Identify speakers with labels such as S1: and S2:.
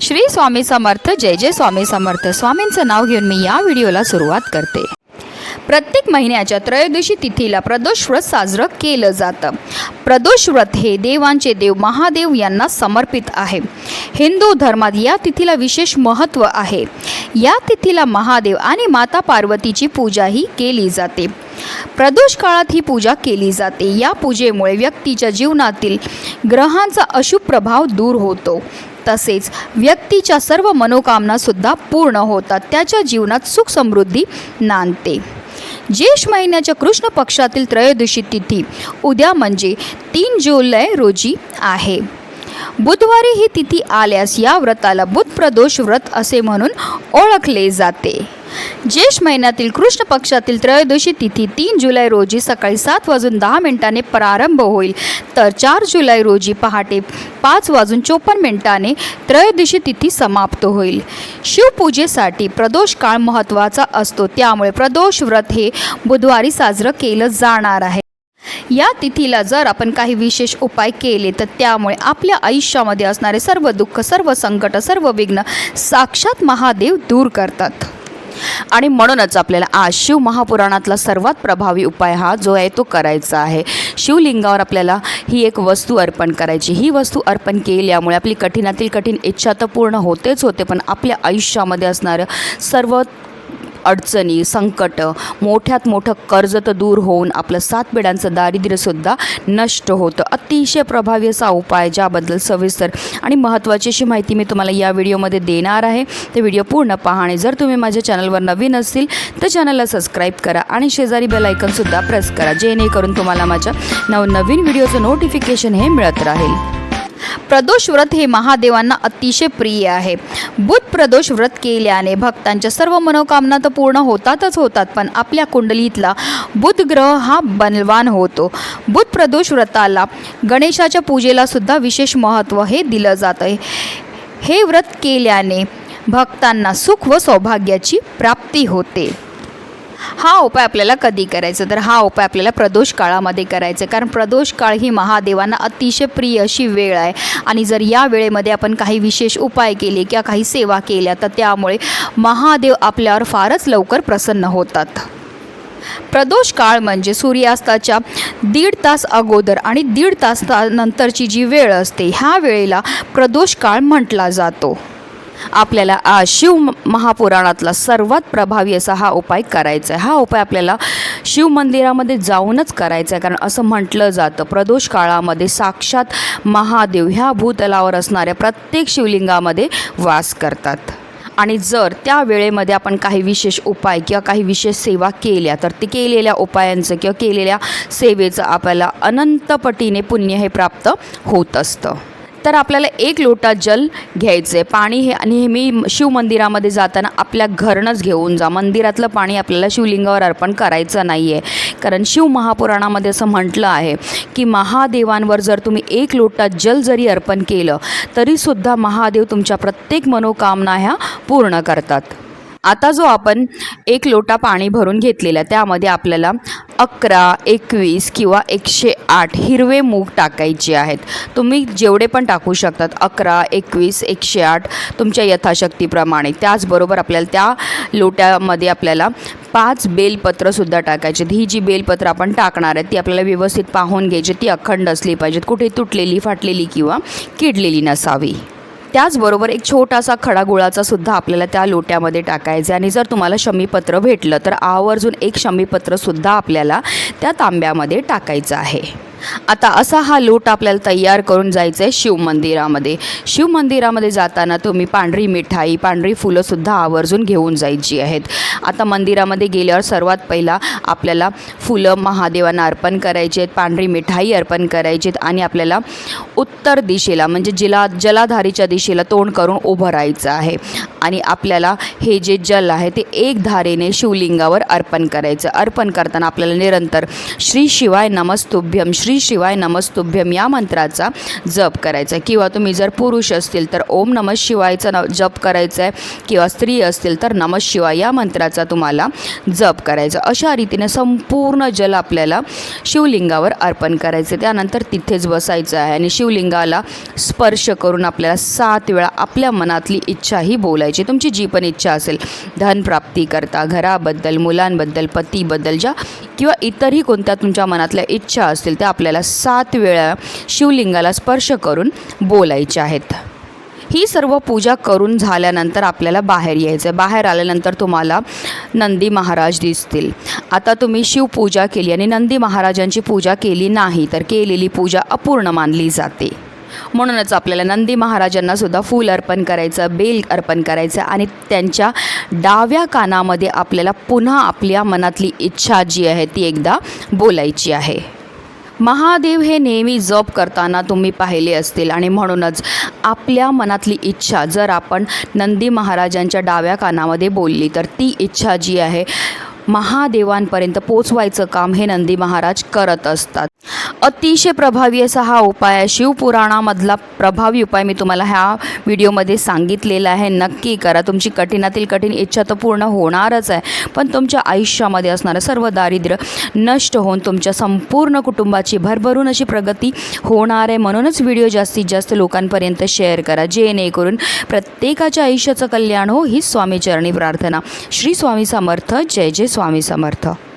S1: श्री स्वामी समर्थ जय जय स्वामी समर्थ. स्वामींचं नाव घेऊन मी या व्हिडिओला सुरुवात करते. प्रत्येक महिन्याच्या त्रयोदशी तिथीला प्रदोष व्रत साजरं केलं जातं. प्रदोष व्रत हे देवांचे देव महादेव यांना समर्पित आहे. हिंदू धर्मात या तिथीला विशेष महत्त्व आहे. या तिथीला महादेव आणि माता पार्वतीची पूजाही केली जाते. प्रदोष काळात ही पूजा केली जाते. या पूजेमुळे व्यक्तीच्या जीवनातील ग्रहांचा अशुभ प्रभाव दूर होतो. तसेच व्यक्तीच्या सर्व मनोकामनासुद्धा पूर्ण होतात. त्याच्या जीवनात सुख समृद्धी नांदते. ज्येष्ठ महिन्याच्या कृष्ण पक्षातील त्रयोदशी तिथी उद्या म्हणजे तीन जुलै रोजी आहे. बुधवारी ही तिथी आल्यास या व्रताला बुध प्रदोष व्रत असे म्हणून ओळखले जाते. ज्येष्ठ महिन्यातील कृष्ण पक्षातील त्रयोदशी तिथी तीन जुलै रोजी सकाळी सात वाजून दहा मिनिटांनी प्रारंभ होईल. तर चार जुलै रोजी पहाटे पाच वाजून चोपन्न मिनिटाने त्रयोदशी तिथी समाप्त होईल. शिवपूजेसाठी प्रदोष काळ महत्त्वाचा असतो. त्यामुळे प्रदोष व्रत हे बुधवारी साजरं केलं जाणार आहे. या तिथीला जर आपण काही विशेष उपाय केले तर त्यामुळे आपल्या आयुष्यामध्ये असणारे सर्व दुःख सर्व संकट सर्व विघ्न साक्षात महादेव दूर करतात. आणि म्हणूनच आपल्याला आज शिव महापुराणातला सर्वात प्रभावी उपाय हा जो आहे तो करायचा आहे. शिवलिंगावर आपल्याला ही एक वस्तू अर्पण करायची. ही वस्तू अर्पण केल्यामुळे आपली कठीणातील कठीण इच्छा तर पूर्ण होतेच होते पण आपल्या आयुष्यामध्ये असणारं सर्व अडचणी संकट मोठ्यात मोठं कर्ज तर दूर होऊन आपलं सात पिढ्यांचं दारिद्र्यसुद्धा नष्ट होतं. अतिशय प्रभावी असा उपाय ज्याबद्दल सविस्तर आणि महत्त्वाची अशी माहिती मी तुम्हाला या व्हिडिओमध्ये देणार आहे. ते व्हिडिओ पूर्ण पहा आणि जर तुम्ही माझ्या चॅनलवर नवीन असतील तर चॅनलला सबस्क्राईब करा आणि शेजारी बेल आयकनसुद्धा प्रेस करा जेणेकरून तुम्हाला माझ्या नवनवीन व्हिडिओचं नोटिफिकेशन हे मिळत राहील. प्रदोष व्रत हे महादेवांना अतिशय प्रिय आहे. बुध प्रदोष व्रत केल्याने भक्तांच्या सर्व मनोकामना तर पूर्ण होतातच होतात पण आपल्या कुंडलीतला बुध ग्रह हा बलवान होतो. बुध प्रदोष व्रताला गणेशाच्या पूजेला सुद्धा विशेष महत्त्व हे दिलं जातं हे व्रत केल्याने भक्तांना सुख व सौभाग्याची प्राप्ती होते. हा उपाय आपल्याला कधी करायचा? तर हा उपाय आपल्याला प्रदोष काळामध्ये करायचा आहे. कारण प्रदोष काळ ही महादेवांना अतिशय प्रिय अशी वेळ आहे. आणि जर या वेळेमध्ये आपण काही विशेष उपाय केले किंवा काही सेवा केल्या तर त्यामुळे महादेव आपल्यावर फारच लवकर प्रसन्न होतात. प्रदोष काळ म्हणजे सूर्यास्ताच्या दीड तास अगोदर आणि दीड तास नंतरची जी वेळ असते ह्या वेळेला प्रदोष काळ म्हटला जातो. आपल्याला शिव महापुराणातला सर्वात प्रभावी असा हा उपाय करायचा आहे. हा उपाय आपल्याला शिव मंदिरामध्ये जाऊनच करायचा आहे. कारण असं म्हटलं जातं प्रदोष काळामध्ये साक्षात महादेव ह्या भूतलावर असणाऱ्या प्रत्येक शिवलिंगामध्ये वास करतात. आणि जर त्या वेळेमध्ये आपण काही विशेष उपाय किंवा काही विशेष सेवा केल्या तर ते केलेल्या उपायांचं किंवा केलेल्या सेवेचं आपल्याला अनंतपटीने पुण्य हे प्राप्त होत असतं. तर आपल्याला एक लोटा जल घ्यायचं आहे पाणी हे नेहमी शिवमंदिरामध्ये जाताना आपल्या घरनंच घेऊन जा. मंदिरातलं पाणी आपल्याला शिवलिंगावर अर्पण करायचं नाही आहे कारण शिव महापुराणामध्ये असं म्हटलं आहे की महादेवांवर जर तुम्ही एक लोटा जल जरी अर्पण केलं तरीसुद्धा महादेव तुमच्या प्रत्येक मनोकामना ह्या पूर्ण करतात. आता जो आपण एक लोटा पाणी भरून घेतलेला त्यामध्ये आपल्याला अकरा एकवीस किंवा एकशे आठ हिरवे मूग टाकायचे आहेत. तुम्ही जेवढे पण टाकू शकतात अकरा एकवीस एकशे आठ तुमच्या यथाशक्तीप्रमाणे. त्याचबरोबर आपल्याला त्या लोट्यामध्ये आपल्याला पाच बेलपत्रसुद्धा टाकायचे ही जी बेलपत्र आपण टाकणार आहेत ती आपल्याला व्यवस्थित पाहून घ्यायची ती अखंड असली पाहिजेत. कुठे तुटलेली फाटलेली किंवा किडलेली नसावी. त्याचबरोबर एक छोटासा खडा गुळाचा सुद्धा आपल्याला त्या लोट्यामध्ये टाकायचं आहे. आणि जर तुम्हाला शमीपत्र भेटलं तर आवर्जून एक शमीपत्रसुद्धा आपल्याला त्या तांब्यामध्ये टाकायचं आहे. आता असा हा लोट आपल्याला तयार करून जायचं आहे शिवमंदिरामध्ये शिवमंदिरामध्ये जाताना तुम्ही पांढरी मिठाई पांढरी फुलंसुद्धा आवर्जून घेऊन जायची आहेत. आता मंदिरामध्ये गेल्यावर सर्वात पहिला आपल्याला फुलं महादेवांना अर्पण करायची आहेत पांढरी मिठाई अर्पण करायची आहेत आणि आपल्याला उत्तर दिशेला म्हणजे जिला जलाधारीच्या दिशेला तोंड करून उभं राहायचं आहे. आणि आपल्याला हे जे जल आहे ते एक धारेने शिवलिंगावर अर्पण करायचं अर्पण करताना आपल्याला निरंतर श्री शिवाय नमस्तुभ्यम श्री श्री शिवाय नमस्तुभ्यम या मंत्राचा जप करायचा आहे. किंवा तुम्ही जर पुरुष असतील तर ओम नम शिवायचा न जप करायचा आहे. किंवा स्त्री असतील तर नम शिवाय या मंत्राचा तुम्हाला जप करायचा अशा रीतीने संपूर्ण जल आपल्याला शिवलिंगावर अर्पण करायचं त्यानंतर तिथेच बसायचं आहे आणि शिवलिंगाला स्पर्श करून आपल्याला सात वेळा आपल्या मनातली इच्छा ही बोलायची. तुमची जी पण इच्छा असेल धनप्राप्ती करता घराबद्दल मुलांबद्दल पतीबद्दल ज्या किंवा इतरही कोणत्या तुमच्या मनातल्या इच्छा असतील त्या आपल्याला सात वेळा शिवलिंगाला स्पर्श करून बोलायच्या आहेत. ही सर्व पूजा करून झाल्यानंतर आपल्याला बाहेर यायचं आहे बाहेर आल्यानंतर तुम्हाला नंदी महाराज दिसतील. आता तुम्ही शिवपूजा केली आणि नंदी महाराजांची पूजा केली नाही तर केलेली पूजा अपूर्ण मानली जाते. म्हणूनच आपल्याला नंदी महाराजांना सुद्धा फूल अर्पण करायचं बेल अर्पण करायचं आणि त्यांच्या डाव्या कानामध्ये आपल्याला पुन्हा आपल्या मनातली इच्छा जी आहे ती एकदा बोलायची आहे. महादेव हे नेहमी जप करताना तुम्ही पाहिले असतील आणि म्हणूनच आपल्या मनातली इच्छा जर आपण नंदी महाराजांच्या डाव्या कानामध्ये बोलली तर ती इच्छा जी आहे महादेवांपर्यंत पोचवायचं काम हे नंदी महाराज करत असतात. अतिशय प्रभावी असा हा उपाय आहे. शिवपुराणामधला प्रभावी उपाय मी तुम्हाला ह्या व्हिडिओमध्ये सांगितलेला आहे. नक्की करा. तुमची कठीणातील कठीण इच्छा तर पूर्ण होणारच आहे. पण तुमच्या आयुष्यामध्ये असणारं सर्व दारिद्र्य नष्ट होऊन तुमच्या संपूर्ण कुटुंबाची भरभरून अशी प्रगती होणार आहे. म्हणूनच व्हिडिओ जास्तीत जास्त लोकांपर्यंत शेअर करा. जेणेकरून प्रत्येकाच्या आयुष्याचं कल्याण हो ही स्वामीचरणी प्रार्थना. श्री स्वामी समर्थ. जय जय स्वामी समर्थ.